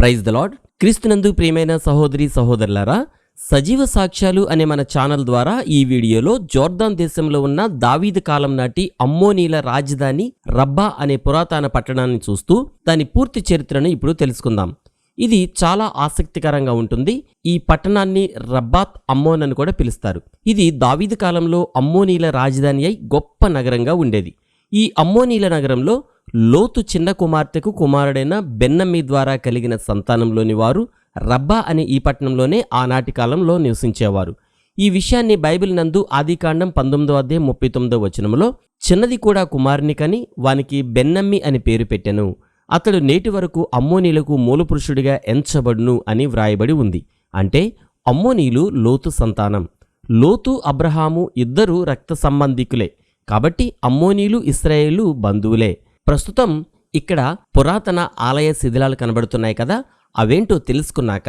Praise the lord క్రీస్తునందు ప్రియమైన సహోదరి సహోదరులారా సజీవ సాక్ష్యాలు అనే మన ఛానల్ ద్వారా ఈ వీడియోలో జోర్దాన్ దేశంలో ఉన్న దావీదు కాలం నాటి అమ్మోనీల రాజధాని రబ్బా అనే పురాతన పట్టణాన్ని చూస్తూ దాని పూర్తి చరిత్రను ఇప్పుడు తెలుసుకుందాం. ఇది చాలా ఆసక్తికరంగా ఉంటుంది. ఈ పట్టణాన్ని రబ్బాత్ అమ్మోన్ అని కూడా పిలుస్తారు. ఇది దావీదు కాలంలో అమ్మోనీల రాజధాని అయి గొప్ప నగరంగా ఉండేది. ఈ అమ్మోనీల నగరంలో లోతు చిన్న కుమార్తెకు కుమారుడైన బెన్నమ్మి ద్వారా కలిగిన సంతానంలోని వారు రబ్బా అనే ఈ పట్టణంలోనే ఆనాటి కాలంలో నివసించేవారు. ఈ విషయాన్ని బైబిల్ నందు ఆదికాండం పంతొమ్మిదో అధ్యాయం ముప్పై తొమ్మిదో వచనంలో చిన్నది కూడా కుమారుని కని వానికి బెన్నమ్మి అని పేరు పెట్టెను. అతడు నేటి వరకు అమ్మోనీలకు మూలపురుషుడిగా ఎంచబడును అని వ్రాయబడి ఉంది. అంటే అమ్మోనీలు లోతు సంతానం. లోతు అబ్రహాము ఇద్దరు రక్త సంబంధికులే. కాబట్టి అమ్మోనీలు ఇస్రాయేలు బంధువులే. ప్రస్తుతం ఇక్కడ పురాతన ఆలయ శిథిలాలు కనబడుతున్నాయి కదా అవేంటో తెలుసుకున్నాక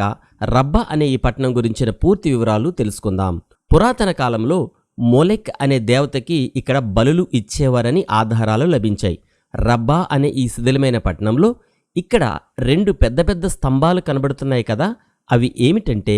రబ్బ అనే ఈ పట్టణం గురించిన పూర్తి వివరాలు తెలుసుకుందాం. పురాతన కాలంలో మొలెక్ అనే దేవతకి ఇక్కడ బలులు ఇచ్చేవారని ఆధారాలు లభించాయి. రబ్బా అనే ఈ శిథిలమైన పట్టణంలో ఇక్కడ రెండు పెద్ద పెద్ద స్తంభాలు కనబడుతున్నాయి కదా అవి ఏమిటంటే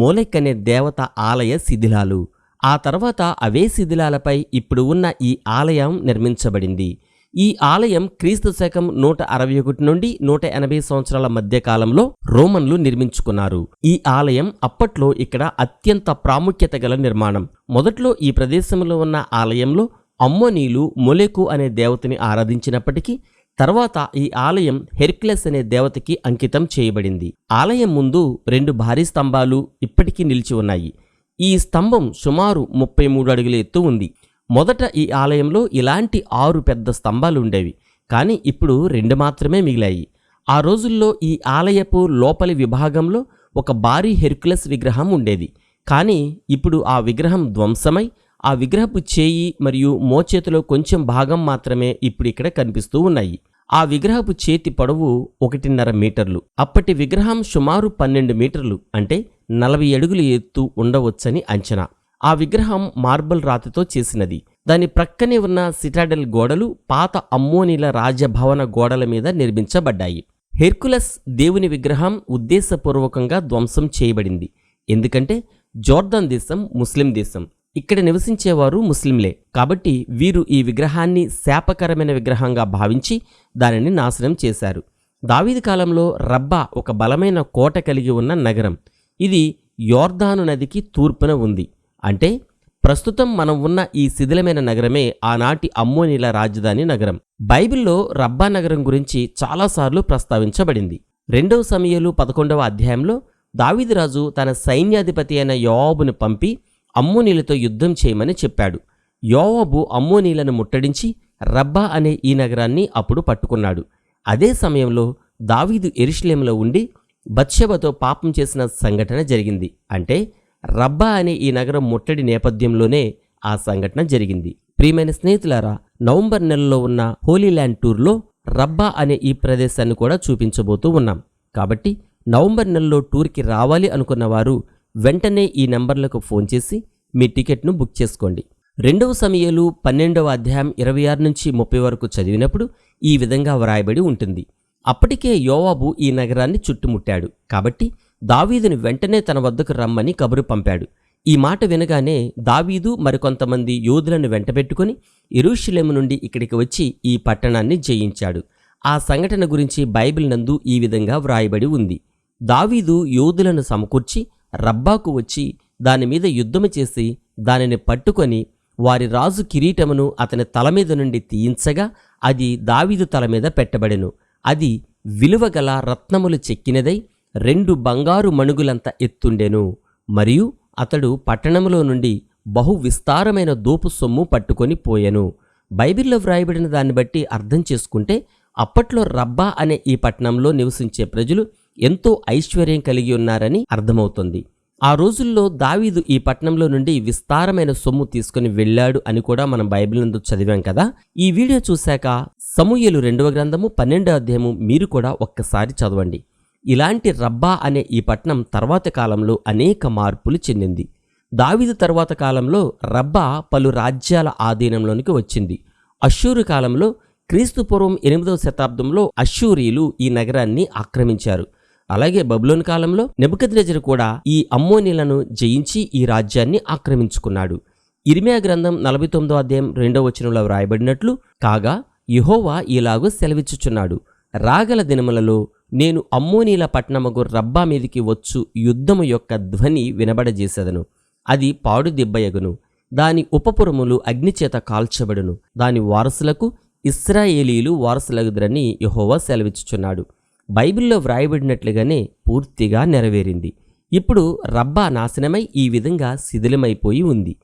మోలెక్ అనే దేవత ఆలయ శిథిలాలు. ఆ తర్వాత అవే శిథిలాలపై ఇప్పుడు ఉన్న ఈ ఆలయం నిర్మించబడింది. ఈ ఆలయం క్రీస్తు శకం నూట అరవై ఒకటి నుండి నూట ఎనభై సంవత్సరాల మధ్య కాలంలో రోమన్లు నిర్మించుకున్నారు. ఈ ఆలయం అప్పట్లో ఇక్కడ అత్యంత ప్రాముఖ్యత గల నిర్మాణం. మొదట్లో ఈ ప్రదేశంలో ఉన్న ఆలయంలో అమ్మోనీలు మొలెకు అనే దేవతని ఆరాధించినప్పటికీ తర్వాత ఈ ఆలయం హెర్క్లెస్ అనే దేవతకి అంకితం చేయబడింది. ఆలయం ముందు రెండు భారీ స్తంభాలు ఇప్పటికీ నిలిచి ఉన్నాయి. ఈ స్తంభం సుమారు ముప్పై మూడు అడుగుల ఎత్తు ఉంది. మొదట ఈ ఆలయంలో ఇలాంటి ఆరు పెద్ద స్తంభాలు ఉండేవి కానీ ఇప్పుడు రెండు మాత్రమే మిగిలాయి. ఆ రోజుల్లో ఈ ఆలయపు లోపలి విభాగంలో ఒక భారీ హెర్క్యులస్ విగ్రహం ఉండేది. కానీ ఇప్పుడు ఆ విగ్రహం ధ్వంసమై ఆ విగ్రహపు చేయి మరియు మోచేతిలో కొంచెం భాగం మాత్రమే ఇప్పుడు ఇక్కడ కనిపిస్తూ ఉన్నాయి. ఆ విగ్రహపు చేతి పొడవు ఒకటిన్నర మీటర్లు. అప్పటి విగ్రహం సుమారు పన్నెండు మీటర్లు అంటే నలభై అడుగులు ఎత్తు ఉండవచ్చని అంచనా. ఆ విగ్రహం మార్బల్ రాతితో చేసినది. దాని ప్రక్కనే ఉన్న సిటాడెల్ గోడలు పాత అమ్మోనిల రాజభవన గోడల మీద నిర్మించబడ్డాయి. హెర్కులస్ దేవుని విగ్రహం ఉద్దేశపూర్వకంగా ధ్వంసం చేయబడింది. ఎందుకంటే జోర్దాన్ దేశం ముస్లిం దేశం. ఇక్కడ నివసించేవారు ముస్లింలే. కాబట్టి వీరు ఈ విగ్రహాన్ని శాపకరమైన విగ్రహంగా భావించి దానిని నాశనం చేశారు. దావీది కాలంలో రబ్బా ఒక బలమైన కోట కలిగి ఉన్న నగరం. ఇది యోర్దాను నదికి తూర్పున ఉంది. అంటే ప్రస్తుతం మనం ఉన్న ఈ శిథిలమైన నగరమే ఆనాటి అమ్మోనిల రాజధాని నగరం. బైబిల్లో రబ్బా నగరం గురించి చాలాసార్లు ప్రస్తావించబడింది. రెండవ సమయాలు పదకొండవ అధ్యాయంలో దావీదురాజు తన సైన్యాధిపతి అయిన యోవాబును పంపి అమ్మోనీలతో యుద్ధం చేయమని చెప్పాడు. యోవాబు అమ్మోనీలను ముట్టడించి రబ్బా అనే ఈ నగరాన్ని అప్పుడు పట్టుకున్నాడు. అదే సమయంలో దావీదు ఎరుషలేంలో ఉండి బత్షెబతో పాపం చేసిన సంఘటన జరిగింది. అంటే రబ్బా అనే ఈ నగరం ముట్టడి నేపథ్యంలోనే ఆ సంఘటన జరిగింది. ప్రియమైన స్నేహితులారా నవంబర్ నెలలో ఉన్న హోలీల్యాండ్ టూర్లో రబ్బా అనే ఈ ప్రదేశాన్ని కూడా చూపించబోతూ ఉన్నాం. కాబట్టి నవంబర్ నెలలో టూర్కి రావాలి అనుకున్న వారు వెంటనే ఈ నెంబర్లకు ఫోన్ చేసి మీ టికెట్ను బుక్ చేసుకోండి. రెండవ సమయాలు పన్నెండవ అధ్యాయం ఇరవై ఆరు నుంచి ముప్పై వరకు చదివినప్పుడు ఈ విధంగా వ్రాయబడి ఉంటుంది. అప్పటికే యోవాబు ఈ నగరాన్ని చుట్టుముట్టాడు. కాబట్టి దావీదుని వెంటనే తన వద్దకు రమ్మని కబురు పంపాడు. ఈ మాట వినగానే దావీదు మరికొంతమంది యోధులను వెంటబెట్టుకుని ఇరుషులేము నుండి ఇక్కడికి వచ్చి ఈ పట్టణాన్ని జయించాడు. ఆ సంఘటన గురించి బైబిల్ నందు ఈ విధంగా వ్రాయబడి ఉంది. దావీదు యోధులను సమకూర్చి రబ్బాకు వచ్చి దాని మీద యుద్ధము చేసి దానిని పట్టుకొని వారి రాజు కిరీటమును అతని తల మీద నుండి తీయించగా అది దావీదు తల మీద పెట్టబడెను. అది విలువగల రత్నములు చెక్కినదై రెండు బంగారు మణుగులంత ఎత్తుండెను. మరియు అతడు పట్టణంలో నుండి బహు విస్తారమైన దోపు సొమ్ము పట్టుకొని పోయెను. బైబిల్లో వ్రాయబడిన దాన్ని బట్టి అర్థం చేసుకుంటే అప్పట్లో రబ్బా అనే ఈ పట్టణంలో నివసించే ప్రజలు ఎంతో ఐశ్వర్యం కలిగి ఉన్నారని అర్థమవుతుంది. ఆ రోజుల్లో దావీదు ఈ పట్టణంలో నుండి విస్తారమైన సొమ్ము తీసుకుని వెళ్ళాడు అని కూడా మనం బైబిల్ నందు చదివాం కదా. ఈ వీడియో చూశాక సమూయలు రెండవ గ్రంథము పన్నెండవ అధ్యాయము మీరు కూడా ఒక్కసారి చదవండి. ఇలాంటి రబ్బా అనే ఈ పట్టణం తర్వాత కాలంలో అనేక మార్పులు చెందింది. దావిదు తర్వాత కాలంలో రబ్బా పలు రాజ్యాల ఆధీనంలోనికి వచ్చింది. అశ్షూరు కాలంలో క్రీస్తు పూర్వం ఎనిమిదవ శతాబ్దంలో అశ్షూరీయులు ఈ నగరాన్ని ఆక్రమించారు. అలాగే బబులోన్ కాలంలో నెబుకద్రెజర్ కూడా ఈ అమ్మోనీలను జయించి ఈ రాజ్యాన్ని ఆక్రమించుకున్నాడు. ఇరిమియా గ్రంథం నలభై తొమ్మిదో అధ్యాయం రెండవ వచనంలో వ్రాయబడినట్లు కాగా యుహోవా ఇలాగూ సెలవిచ్చుచున్నాడు. రాగల దినములలో నేను అమ్మోనీల పట్టణముగు రబ్బా మీదికి వచ్చు యుద్ధము యొక్క ధ్వని వినబడజేసెదను. అది పాడు దిబ్బయగును. దాని ఉపపురములు అగ్నిచేత కాల్చబడును. దాని వారసులకు ఇస్రాయేలీలు వారసులగుదరని యహోవా సెలవిచ్చుచున్నాడు. బైబిల్లో వ్రాయబడినట్లుగానే పూర్తిగా నెరవేరింది. ఇప్పుడు రబ్బా నాశనమై ఈ విధంగా శిథిలమైపోయి ఉంది.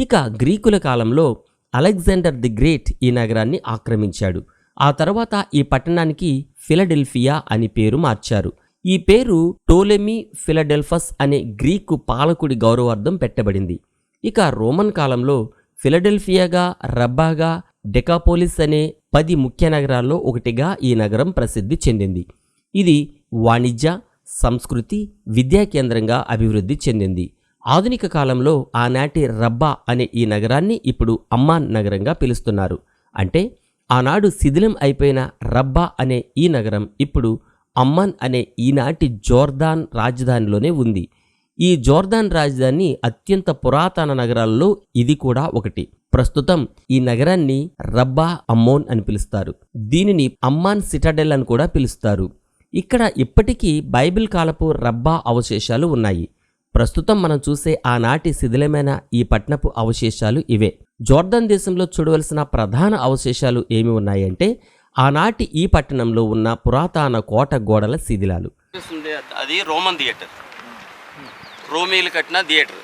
ఇక గ్రీకుల కాలంలో అలెగ్జాండర్ ది గ్రేట్ ఈ నగరాన్ని ఆక్రమించాడు. ఆ తర్వాత ఈ పట్టణానికి ఫిలడెల్ఫియా అని పేరు మార్చారు. ఈ పేరు టోలెమీ ఫిలడెల్ఫస్ అనే గ్రీకు పాలకుడి గౌరవార్థం పెట్టబడింది. ఇక రోమన్ కాలంలో ఫిలడెల్ఫియాగా రబ్బాగా డెకాపోలిస్ అనే పది ముఖ్య నగరాల్లో ఒకటిగా ఈ నగరం ప్రసిద్ధి చెందింది. ఇది వాణిజ్య సంస్కృతి విద్యా కేంద్రంగా అభివృద్ధి చెందింది. ఆధునిక కాలంలో ఆనాటి రబ్బా అనే ఈ నగరాన్ని ఇప్పుడు అమ్మాన్ నగరంగా పిలుస్తున్నారు. అంటే ఆనాడు శిథిలం అయిపోయిన రబ్బా అనే ఈ నగరం ఇప్పుడు అమ్మాన్ అనే ఈనాటి జోర్దాన్ రాజధానిలోనే ఉంది. ఈ జోర్దాన్ రాజధాని అత్యంత పురాతన నగరాల్లో ఇది కూడా ఒకటి. ప్రస్తుతం ఈ నగరాన్ని రబ్బా అమ్మోన్ అని పిలుస్తారు. దీనిని అమ్మాన్ సిటాడెల్ అని కూడా పిలుస్తారు. ఇక్కడ ఇప్పటికీ బైబిల్ కాలపు రబ్బా అవశేషాలు ఉన్నాయి. ప్రస్తుతం మనం చూసే ఆనాటి శిథిలమైన ఈ పట్నపు అవశేషాలు ఇవే. జోర్దాన్ దేశంలో చూడవలసిన ప్రధాన అవశేషాలు ఏమి ఉన్నాయంటే ఆనాటి ఈ పట్టణంలో ఉన్న పురాతన కోట గోడల శిథిలాలు. అది రోమన్ థియేటర్. రోమీలు కట్టిన థియేటర్.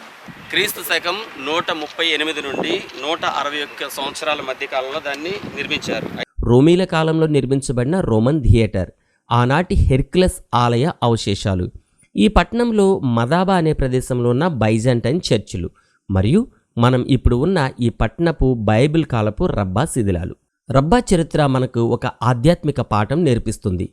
క్రీస్తు శకం నూట ముప్పై ఎనిమిది నుండి నూట అరవై ఒక్క సంవత్సరాల మధ్య కాలంలో దాన్ని నిర్మించారు. రోమీల కాలంలో నిర్మించబడిన రోమన్ థియేటర్ ఆనాటి హెర్క్లెస్ ఆలయ అవశేషాలు. ఈ పట్టణంలో మదాబా అనే ప్రదేశంలో ఉన్న బైజాంటైన్ చర్చిలు మరియు మనం ఇప్పుడు ఉన్న ఈ పట్టణపు బైబిల్ కాలపు రబ్బా శిథిలాలు. రబ్బా చరిత్ర మనకు ఒక ఆధ్యాత్మిక పాఠం నేర్పిస్తుంది.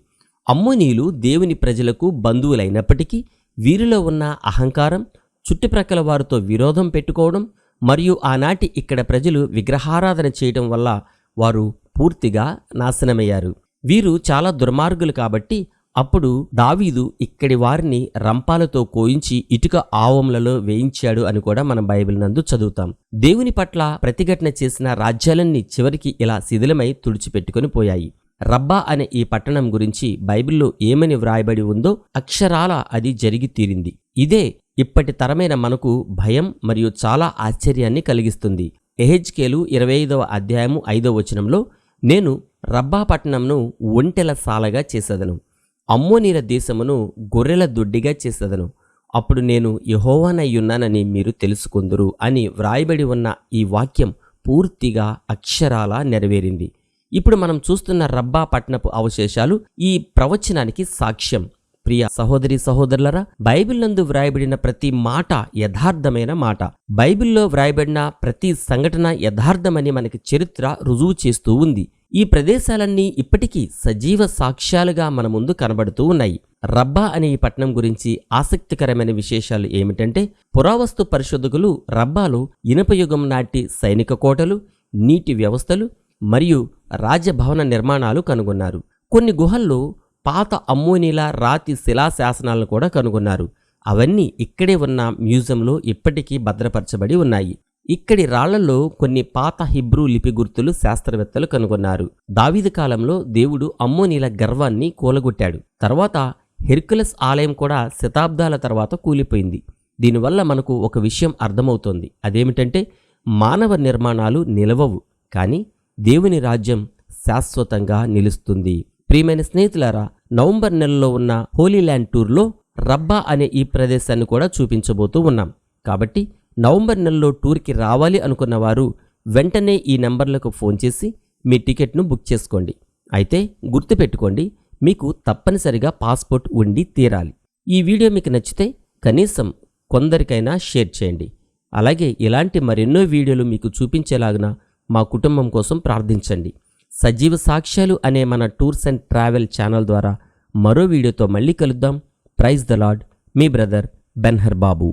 అమ్మునీలు దేవుని ప్రజలకు బంధువులైనప్పటికీ వీరిలో ఉన్న అహంకారం చుట్టుప్రక్కల వారితో విరోధం పెట్టుకోవడం మరియు ఆనాటి ఇక్కడ ప్రజలు విగ్రహారాధన చేయడం వల్ల వారు పూర్తిగా నాశనమయ్యారు. వీరు చాలా దుర్మార్గులు కాబట్టి అప్పుడు దావీదు ఇక్కడి వారిని రంపాలతో కోయించి ఇటుక ఆవములలో వేయించాడు అని కూడా మనం బైబిల్ నందు చదువుతాం. దేవుని పట్ల ప్రతిఘటన చేసిన రాజ్యాలన్నీ చివరికి ఇలా శిథిలమై తుడిచిపెట్టుకొని పోయాయి. రబ్బా అనే ఈ పట్టణం గురించి బైబిల్లో ఏమని వ్రాయబడి ఉందో అక్షరాల అది జరిగి తీరింది. ఇదే ఇప్పటి తరమైన మనకు భయం మరియు చాలా ఆశ్చర్యాన్ని కలిగిస్తుంది. ఎహెచ్కేలు ఇరవై ఐదవ అధ్యాయము ఐదవ వచనంలో నేను రబ్బా పట్టణంను ఒంటెల సాలగా చేసేదను. అమ్మోనీల దేశమును గొర్రెల దొడ్డిగా చేసేదను. అప్పుడు నేను యహోవానయ్యున్నానని మీరు తెలుసుకుందురు అని వ్రాయబడి ఉన్న ఈ వాక్యం పూర్తిగా అక్షరాలా నెరవేరింది. ఇప్పుడు మనం చూస్తున్న రబ్బా పట్నపు అవశేషాలు ఈ ప్రవచనానికి సాక్ష్యం. ప్రియ సహోదరి సహోదరులరా బైబిల్ నందు వ్రాయబడిన ప్రతి మాట యథార్థమైన మాట. బైబిల్లో వ్రాయబడిన ప్రతి సంఘటన యథార్థమని మనకి చరిత్ర రుజువు చేస్తూ ఉంది. ఈ ప్రదేశాలన్నీ ఇప్పటికీ సజీవ సాక్ష్యాలుగా మన ముందు కనబడుతూ ఉన్నాయి. రబ్బా అనే ఈ పట్టణం గురించి ఆసక్తికరమైన విశేషాలు ఏమిటంటే పురావస్తు పరిశోధకులు రబ్బాలో ఇనుపయుగం నాటి సైనిక కోటలు నీటి వ్యవస్థలు మరియు రాజభవన నిర్మాణాలు కనుగొన్నారు. కొన్ని గుహల్లో పాత అమ్మోనిల రాతి శిలాశాసనాలను కూడా కనుగొన్నారు. అవన్నీ ఇక్కడే ఉన్న మ్యూజియంలో ఇప్పటికీ భద్రపరచబడి ఉన్నాయి. ఇక్కడి రాళ్ళలో కొన్ని పాత హిబ్రూ లిపి గుర్తులు శాస్త్రవేత్తలు కనుగొన్నారు. దావీదు కాలంలో దేవుడు అమ్మోనీల గర్వాన్ని కూలగొట్టాడు. తర్వాత హెర్కులస్ ఆలయం కూడా శతాబ్దాల తర్వాత కూలిపోయింది. దీనివల్ల మనకు ఒక విషయం అర్థమవుతోంది. అదేమిటంటే మానవ నిర్మాణాలు నిలవవు కానీ దేవుని రాజ్యం శాశ్వతంగా నిలుస్తుంది. ప్రియమైన స్నేహితులారా నవంబర్ నెలలో ఉన్న హోలీ ల్యాండ్ టూర్లో రబ్బా అనే ఈ ప్రదేశాన్ని కూడా చూపించబోతూ ఉన్నాం. కాబట్టి నవంబర్ నెలలో టూర్కి రావాలి అనుకున్న వారు వెంటనే ఈ నెంబర్లకు ఫోన్ చేసి మీ టికెట్ను బుక్ చేసుకోండి. అయితే గుర్తుపెట్టుకోండి మీకు తప్పనిసరిగా పాస్పోర్ట్ ఉండి తీరాలి. ఈ వీడియో మీకు నచ్చితే కనీసం కొందరికైనా షేర్ చేయండి. అలాగే ఇలాంటి మరెన్నో వీడియోలు మీకు చూపించేలాగున మా కుటుంబం కోసం ప్రార్థించండి. సజీవ సాక్ష్యాలు అనే మన టూర్స్ అండ్ ట్రావెల్ ఛానల్ ద్వారా మరో వీడియోతో మళ్ళీ కలుద్దాం. ప్రైజ్ ద లాడ్ మీ బ్రదర్ బెన్హర్ బాబు.